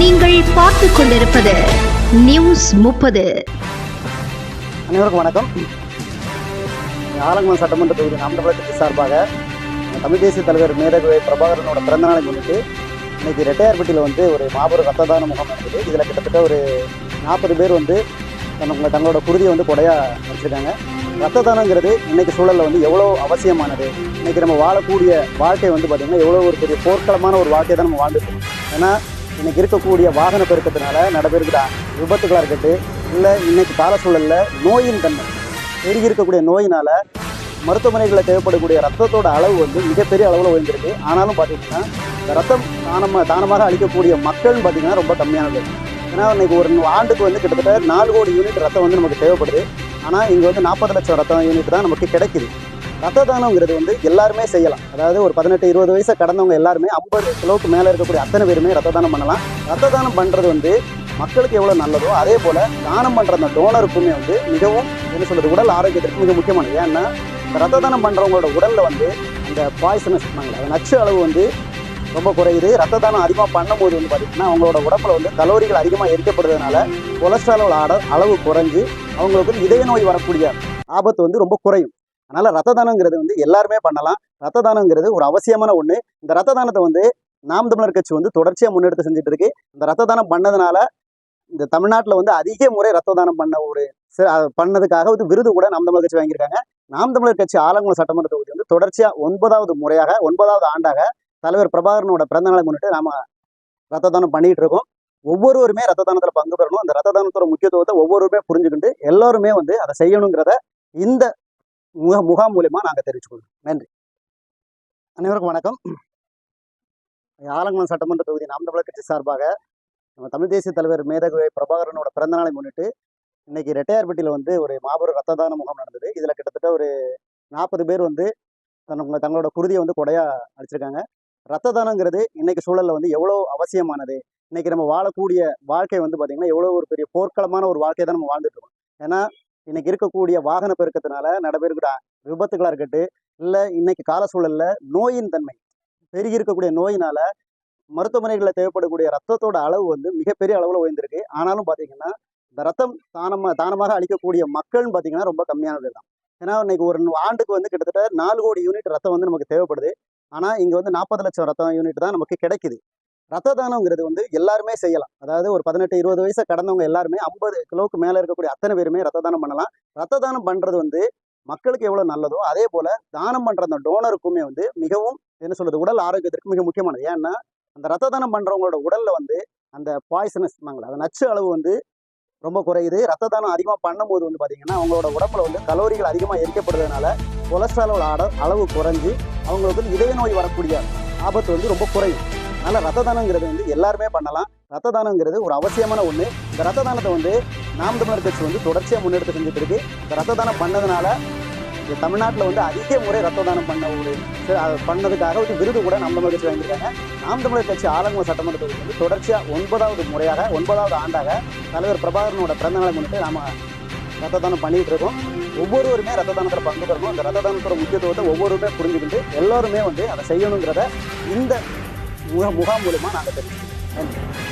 நீங்கள் பார்த்துக் கொண்டிருப்பது நியூஸ் முப்பது. அனைவருக்கும் வணக்கம். ஆலங்குளம் சட்டமன்ற தொகுதி நாம் தமிழர் கட்சி சார்பாக தமிழ் தேசிய தலைவர் மேதகவை பிரபாகரனோட பிறந்த நாளை முன்னிட்டு இன்னைக்கு ரெட்டையார்பட்டியில் வந்து ஒரு மாபெரும் ரத்த தான முகாம் இதில் கிட்டத்தட்ட ஒரு நாற்பது பேர் வந்து தங்க தங்களோட குருதியை வந்து கொடையாக வச்சுருக்காங்க ரத்த தானங்கிறது இன்னைக்கு சூழலில் வந்து எவ்வளோ அவசியமானது? இன்னைக்கு நம்ம வாழக்கூடிய வாழ்க்கை வந்து பார்த்திங்கன்னா எவ்வளோ ஒரு பெரிய போர்க்களமான ஒரு வாழ்க்கையை தான் நம்ம வாழ்ந்துருக்கோம் ஏன்னா இன்னைக்கு இருக்கக்கூடிய வாகன பெருக்கத்தினால நடைபெறுகிற விபத்துகளாக இருக்கட்டும் இல்லை இன்னைக்கு கால சூழலில் நோயின் தன்மை பெருகி இருக்கக்கூடிய நோயினால மருத்துவமனைகளில் தேவைப்படக்கூடிய ரத்தத்தோட அளவு வந்து மிகப்பெரிய அளவில் உயர்ந்திருக்கு. ஆனாலும் பார்த்தீங்கன்னா ரத்தம் தானமாக தானமாக அளிக்கக்கூடிய மக்கள்னு பார்த்தீங்கன்னா ரொம்ப கம்மியானது. ஏன்னா இன்னைக்கு ஒரு ஆண்டுக்கு வந்து கிட்டத்தட்ட நாலு கோடி யூனிட் ரத்தம் வந்து நமக்கு தேவைப்படுது. ஆனால் இங்கே வந்து நாற்பது லட்சம் ரத்தம் யூனிட் தான் நமக்கு கிடைக்குது. ரத்த தானம்ங்கிறது வந்து எல்லாருமே செய்யலாம். அதாவது ஒரு பதினெட்டு இருபது வயசை கடந்தவங்க எல்லாருமே ஐம்பது கிலோவுக்கு மேலே இருக்கக்கூடிய அத்தனை பேருமே ரத்த தானம் பண்ணலாம். ரத்த தானம் பண்ணுறது வந்து மக்களுக்கு எவ்வளோ நல்லதோ அதே போல் தானம் பண்ணுற அந்த டோனருக்குமே வந்து மிகவும் என்ன சொல்கிறது உடல் ஆரோக்கியத்திற்கு மிக முக்கியமானது. ஏன்னா ரத்த தானம் பண்ணுறவங்களோட உடலில் வந்து அந்த பாய்சனஸ் அந்த நச்சு அளவு வந்து ரொம்ப குறையுது. ரத்த தானம் அதிகமாக பண்ணும்போது வந்து பார்த்திங்கன்னா அவங்களோட உடம்புல வந்து கலோரிகள் அதிகமாக எரிக்கப்படுறதுனால கொலஸ்ட்ராலோட அட- அளவு குறைஞ்சு அவங்களுக்கு வந்து இதய நோய் வரக்கூடிய ஆபத்து வந்து ரொம்ப குறையும். அதனால் ரத்த தானங்கிறது வந்து எல்லாருமே பண்ணலாம். ரத்த தானங்கிறது ஒரு அவசியமான ஒன்று இந்த ரத்த தானத்தை வந்து நாம் தமிழர் கட்சி வந்து தொடர்ச்சியாக முன்னெடுத்து செஞ்சுட்டு இருக்கு இந்த ரத்த தானம் பண்ணதுனால இந்த தமிழ்நாட்டில் வந்து அதிக முறை ரத்த தானம் பண்ண ஒரு பண்ணதுக்காக வந்து விருது கூட நாம் தமிழர் கட்சி வாங்கியிருக்காங்க. நாம் தமிழர் கட்சி ஆலங்குளம் சட்டமன்ற தொகுதி வந்து தொடர்ச்சியா ஒன்பதாவது முறையாக ஒன்பதாவது ஆண்டாக தலைவர் பிரபாகரனோட பிறந்த நாளை முன்னிட்டு நாம ரத்த தானம் பண்ணிட்டு இருக்கோம். ஒவ்வொருவருமே ரத்த தானத்துல பங்கு பெறணும். அந்த ரத்த தானத்தோட முக்கியத்துவத்தை ஒவ்வொருவருமே புரிஞ்சுக்கிட்டு எல்லாருமே வந்து அதை செய்யணுங்கிறத இந்த முக முகாம் மூலியமாக நாங்கள் தெரிவிச்சுக்கொள்கிறோம் நன்றி. அனைவருக்கும் வணக்கம். ஆலங்குளம் சட்டமன்ற தொகுதி நாம் தமிழர் கட்சி சார்பாக நம்ம தமிழ் தேசிய தலைவர் மேதகு பிரபாகரனோட பிறந்த நாளை முன்னிட்டு இன்னைக்கு ரெட்டையார்பட்டியில் வந்து ஒரு மாபெரும் ரத்த தான முகாம் நடந்தது. இதில் கிட்டத்தட்ட ஒரு நாற்பது பேர் வந்து தனக்கு தங்களோட குருதியை வந்து கொடையாக அடிச்சிருக்காங்க. ரத்த தானங்கிறது இன்னைக்கு சூழலில் வந்து எவ்வளோ அவசியமானது? இன்னைக்கு நம்ம வாழக்கூடிய வாழ்க்கை வந்து பார்த்திங்கன்னா எவ்வளோ ஒரு பெரிய போர்க்களமான ஒரு வாழ்க்கையை தான் நம்ம வாழ்ந்துட்டு இருக்கோம். ஏன்னா இன்னைக்கு இருக்கக்கூடிய வாகன பெருக்கத்தினால நடைபெறக்கூடிய விபத்துகளாக இருக்கட்டும் இல்லை இன்னைக்கு கால சூழலில் நோயின் தன்மை பெருகி இருக்கக்கூடிய நோயினால மருத்துவமனைகளில் தேவைப்படக்கூடிய ரத்தத்தோட அளவு வந்து மிகப்பெரிய அளவில் உயர்ந்திருக்கு. ஆனாலும் பார்த்தீங்கன்னா இந்த ரத்தம் தானமாக தானமாக அளிக்கக்கூடிய மக்கள்னு பார்த்தீங்கன்னா ரொம்ப கம்மியானது தான். ஏன்னா இன்னைக்கு ஒரு ஆண்டுக்கு வந்து கிட்டத்தட்ட நாலு கோடி யூனிட் ரத்தம் வந்து நமக்கு தேவைப்படுது. ஆனால் இங்கே வந்து நாற்பது லட்சம் ரத்தம் யூனிட் தான் நமக்கு கிடைக்குது. ரத்த தானங்கிறது வந்து எல்லாருமே செய்யலாம். அதாவது ஒரு பதினெட்டு இருபது வயசை கடந்தவங்க எல்லாருமே ஐம்பது கிலோவுக்கு மேலே இருக்கக்கூடிய அத்தனை பேருமே ரத்த தானம் பண்ணலாம். ரத்த தானம் பண்ணுறது வந்து மக்களுக்கு எவ்வளோ நல்லதோ அதே போல் தானம் பண்ணுற அந்த டோனருக்குமே வந்து மிகவும் என்ன சொல்கிறது உடல் ஆரோக்கியத்திற்கு மிக முக்கியமானது. ஏன்னா அந்த ரத்த தானம் பண்ணுறவங்களோட உடலில் வந்து அந்த பாய்சனஸ் அந்த நச்சு அளவு வந்து ரொம்ப குறையுது. ரத்த தானம் அதிகமாக பண்ணும்போது வந்து பார்த்தீங்கன்னா அவங்களோட உடம்புல வந்து கலோரிகள் அதிகமாக எரிக்கப்படுறதுனால கொலஸ்ட்ராலோட அளவு குறைஞ்சு அவங்களுக்கு வந்து இதய நோய் வரக்கூடிய ஆபத்து வந்து ரொம்ப குறையும். அதனால் ரத்த தானங்கிறது வந்து எல்லாருமே பண்ணலாம். ரத்த தானங்கிறது ஒரு அவசியமான ஒன்று இந்த ரத்த தானத்தை வந்து நாம் தமிழர் கட்சி வந்து தொடர்ச்சியாக முன்னெடுத்து செஞ்சுட்டு இருக்கு இந்த ரத்த தானம் பண்ணதுனால இந்த தமிழ்நாட்டில் வந்து அதிக முறை ரத்த தானம் பண்ண ஒரு அது பண்ணதுக்காக ஒரு விருது கூட நாம் தமிழர் கட்சி வாங்கியிருக்காங்க. நாம் தமிழர் கட்சி ஆலங்குளம் சட்டமன்ற தொகுதி வந்து தொடர்ச்சியாக ஒன்பதாவது முறையாக ஒன்பதாவது ஆண்டாக தலைவர் பிரபாகரனோட பிறந்த நாளை முன்னிட்டு நாம ரத்த தானம் பண்ணிகிட்டு இருக்கோம். ஒவ்வொருவருமே ரத்த தானத்தில் பங்கு பெறணும். அந்த ரத்த தானத்தோட முக்கியத்துவத்தை ஒவ்வொருமே புரிஞ்சுக்கிட்டு எல்லாருமே வந்து அதை செய்யணுங்கிறத இந்த முகாம் மூலியமா நாங்கள் தெரிஞ்சுக்கிறோம் நன்றி